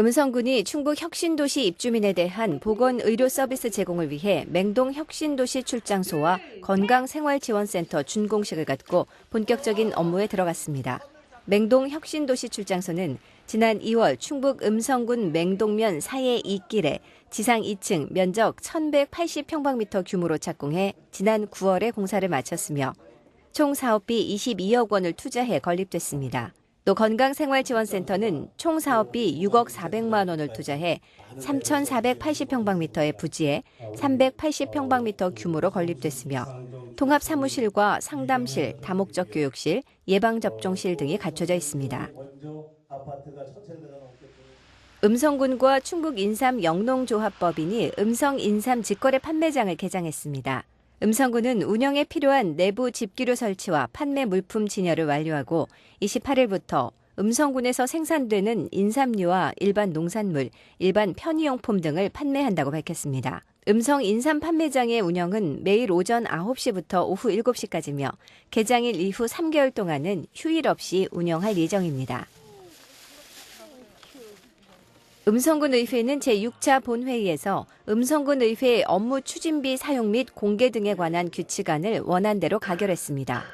음성군이 충북 혁신도시 입주민에 대한 보건 의료 서비스 제공을 위해 맹동 혁신도시 출장소와 건강생활지원센터 준공식을 갖고 본격적인 업무에 들어갔습니다. 맹동 혁신도시 출장소는 지난 2월 충북 음성군 맹동면 사해 이길에 지상 2층 면적 1180평방미터 규모로 착공해 지난 9월에 공사를 마쳤으며 총 사업비 22억 원을 투자해 건립됐습니다. 또 건강생활지원센터는 총 사업비 6억 400만 원을 투자해 3,480평방미터의 부지에 380평방미터 규모로 건립됐으며 통합 사무실과 상담실, 다목적 교육실, 예방접종실 등이 갖춰져 있습니다. 음성군과 충북 인삼 영농조합법인이 음성 인삼 직거래 판매장을 개장했습니다. 음성군은 운영에 필요한 내부 집기류 설치와 판매 물품 진열을 완료하고 28일부터 음성군에서 생산되는 인삼류와 일반 농산물, 일반 편의용품 등을 판매한다고 밝혔습니다. 음성 인삼 판매장의 운영은 매일 오전 9시부터 오후 7시까지며 개장일 이후 3개월 동안은 휴일 없이 운영할 예정입니다. 음성군 의회는 제6차 본회의에서 음성군 의회 업무 추진비 사용 및 공개 등에 관한 규칙안을 원안대로 가결했습니다.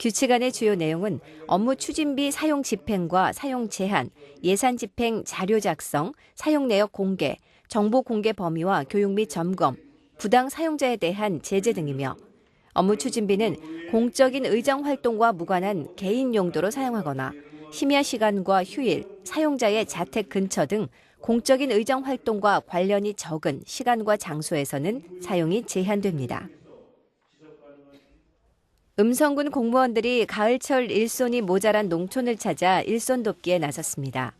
규칙안의 주요 내용은 업무 추진비 사용 집행과 사용 제한, 예산 집행 자료 작성, 사용 내역 공개, 정보 공개 범위와 교육 및 점검, 부당 사용자에 대한 제재 등이며 업무 추진비는 공적인 의정 활동과 무관한 개인 용도로 사용하거나 심야 시간과 휴일, 사용자의 자택 근처 등 공적인 의정 활동과 관련이 적은 시간과 장소에서는 사용이 제한됩니다. 음성군 공무원들이 가을철 일손이 모자란 농촌을 찾아 일손 돕기에 나섰습니다.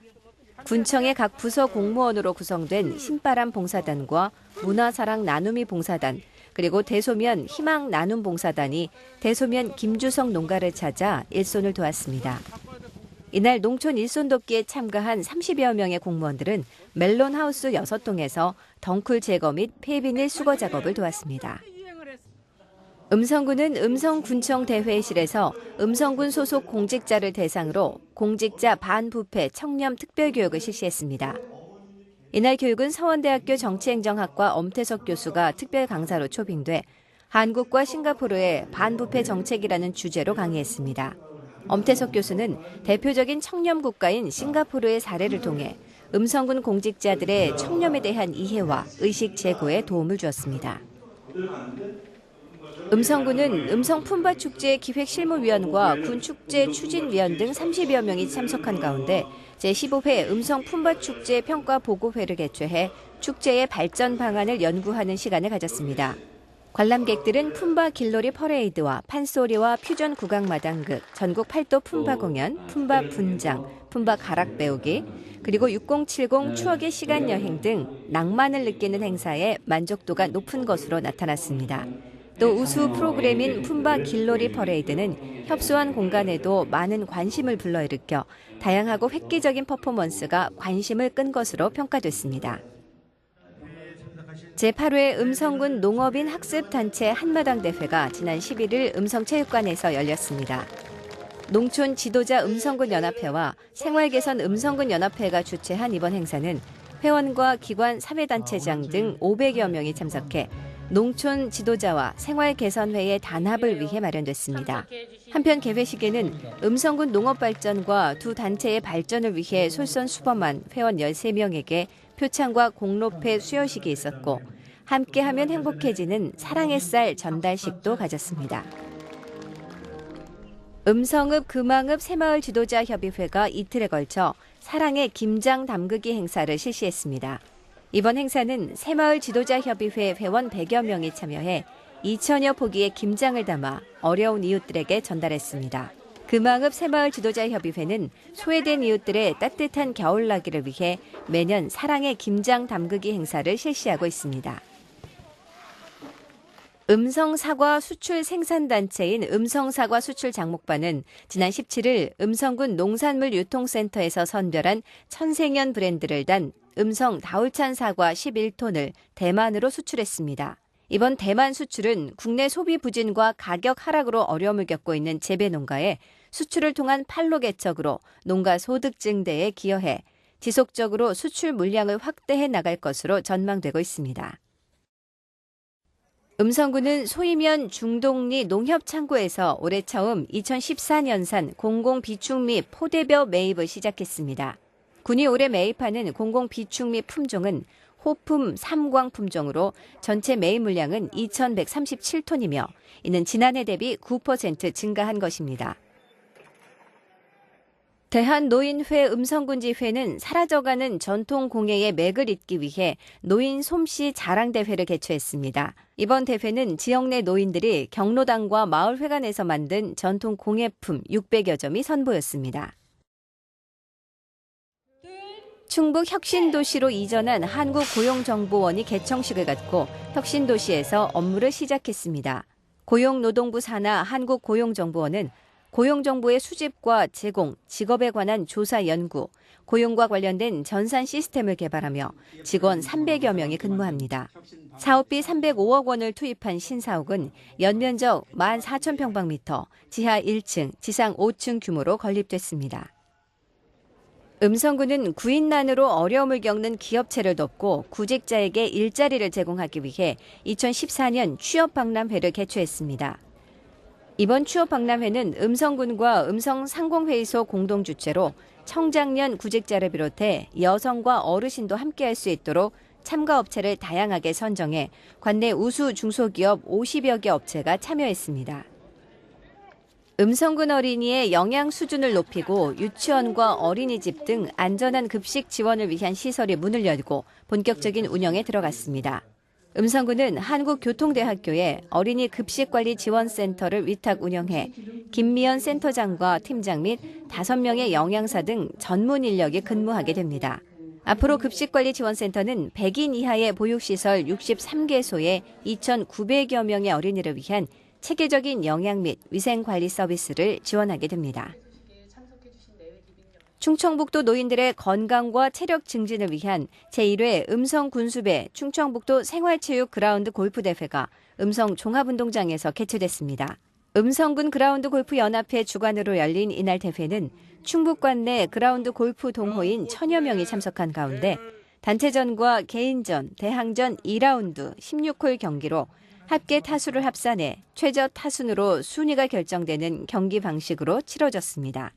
군청의 각 부서 공무원으로 구성된 신바람 봉사단과 문화사랑 나눔이 봉사단, 그리고 대소면 희망 나눔 봉사단이 대소면 김주성 농가를 찾아 일손을 도왔습니다. 이날 농촌 일손 돕기에 참가한 30여 명의 공무원들은 멜론 하우스 6동에서 덩쿨 제거 및 폐비닐 수거 작업을 도왔습니다. 음성군은 음성군청 대회실에서 음성군 소속 공직자를 대상으로 공직자 반부패 청렴 특별교육을 실시했습니다. 이날 교육은 서원대학교 정치행정학과 엄태석 교수가 특별 강사로 초빙돼 한국과 싱가포르의 반부패 정책이라는 주제로 강의했습니다. 엄태석 교수는 대표적인 청렴 국가인 싱가포르의 사례를 통해 음성군 공직자들의 청렴에 대한 이해와 의식 제고에 도움을 주었습니다. 음성군은 음성 품바 축제 기획실무위원과 군 축제 추진위원 등 30여 명이 참석한 가운데 제15회 음성 품바 축제 평가 보고회를 개최해 축제의 발전 방안을 연구하는 시간을 가졌습니다. 관람객들은 품바 길놀이 퍼레이드와 판소리와 퓨전 국악마당극, 전국 팔도 품바 공연, 품바 분장, 품바 가락 배우기, 그리고 6070 추억의 시간 여행 등 낭만을 느끼는 행사에 만족도가 높은 것으로 나타났습니다. 또 우수 프로그램인 품바 길놀이 퍼레이드는 협소한 공간에도 많은 관심을 불러일으켜 다양하고 획기적인 퍼포먼스가 관심을 끈 것으로 평가됐습니다. 제8회 음성군 농업인 학습단체 한마당 대회가 지난 11일 음성체육관에서 열렸습니다. 농촌 지도자 음성군 연합회와 생활개선 음성군 연합회가 주최한 이번 행사는 회원과 기관 사회단체장 등 500여 명이 참석해 농촌 지도자와 생활개선회의 단합을 위해 마련됐습니다. 한편 개회식에는 음성군 농업발전과 두 단체의 발전을 위해 솔선수범한 회원 13명에게 표창과 공로패 수여식이 있었고 함께하면 행복해지는 사랑의 쌀 전달식도 가졌습니다. 음성읍 금왕읍 새마을 지도자 협의회가 이틀에 걸쳐 사랑의 김장 담그기 행사를 실시했습니다. 이번 행사는 새마을 지도자 협의회 회원 100여 명이 참여해 2천여 포기의 김장을 담아 어려운 이웃들에게 전달했습니다. 금왕읍 새마을 지도자 협의회는 소외된 이웃들의 따뜻한 겨울나기를 위해 매년 사랑의 김장 담그기 행사를 실시하고 있습니다. 음성사과 수출 생산단체인 음성사과 수출 장목반은 지난 17일 음성군 농산물 유통센터에서 선별한 천생연 브랜드를 단 음성 다울찬 사과 11톤을 대만으로 수출했습니다. 이번 대만 수출은 국내 소비 부진과 가격 하락으로 어려움을 겪고 있는 재배 농가에 수출을 통한 판로 개척으로 농가 소득 증대에 기여해 지속적으로 수출 물량을 확대해 나갈 것으로 전망되고 있습니다. 음성군은 소이면 중동리 농협창고에서 올해 처음 2014년산 공공 비축미 포대벼 매입을 시작했습니다. 군이 올해 매입하는 공공 비축미 품종은 호품 삼광 품종으로 전체 매입 물량은 2,137톤이며 이는 지난해 대비 9% 증가한 것입니다. 대한노인회 음성군지회는 사라져가는 전통 공예의 맥을 잇기 위해 노인 솜씨 자랑대회를 개최했습니다. 이번 대회는 지역 내 노인들이 경로당과 마을회관에서 만든 전통 공예품 600여 점이 선보였습니다. 충북 혁신도시로 이전한 한국고용정보원이 개청식을 갖고 혁신도시에서 업무를 시작했습니다. 고용노동부 산하 한국고용정보원은 고용정보의 수집과 제공, 직업에 관한 조사 연구, 고용과 관련된 전산 시스템을 개발하며 직원 300여 명이 근무합니다. 사업비 305억 원을 투입한 신사옥은 연면적 14,000평방미터, 지하 1층, 지상 5층 규모로 건립됐습니다. 음성군은 구인난으로 어려움을 겪는 기업체를 돕고 구직자에게 일자리를 제공하기 위해 2014년 취업박람회를 개최했습니다. 이번 취업 박람회는 음성군과 음성상공회의소 공동 주최로 청장년 구직자를 비롯해 여성과 어르신도 함께할 수 있도록 참가 업체를 다양하게 선정해 관내 우수 중소기업 50여 개 업체가 참여했습니다. 음성군 어린이의 영양 수준을 높이고 유치원과 어린이집 등 안전한 급식 지원을 위한 시설이 문을 열고 본격적인 운영에 들어갔습니다. 음성군은 한국교통대학교에 어린이 급식관리 지원센터를 위탁 운영해 김미연 센터장과 팀장 및 5명의 영양사 등 전문 인력이 근무하게 됩니다. 앞으로 급식관리 지원센터는 100인 이하의 보육시설 63개소에 2,900여 명의 어린이를 위한 체계적인 영양 및 위생 관리 서비스를 지원하게 됩니다. 충청북도 노인들의 건강과 체력 증진을 위한 제1회 음성 군수배 충청북도 생활체육 그라운드 골프 대회가 음성 종합운동장에서 개최됐습니다. 음성군 그라운드 골프 연합회 주관으로 열린 이날 대회는 충북관 내 그라운드 골프 동호인 천여 명이 참석한 가운데 단체전과 개인전, 대항전 2라운드 16홀 경기로 합계 타수를 합산해 최저 타순으로 순위가 결정되는 경기 방식으로 치러졌습니다.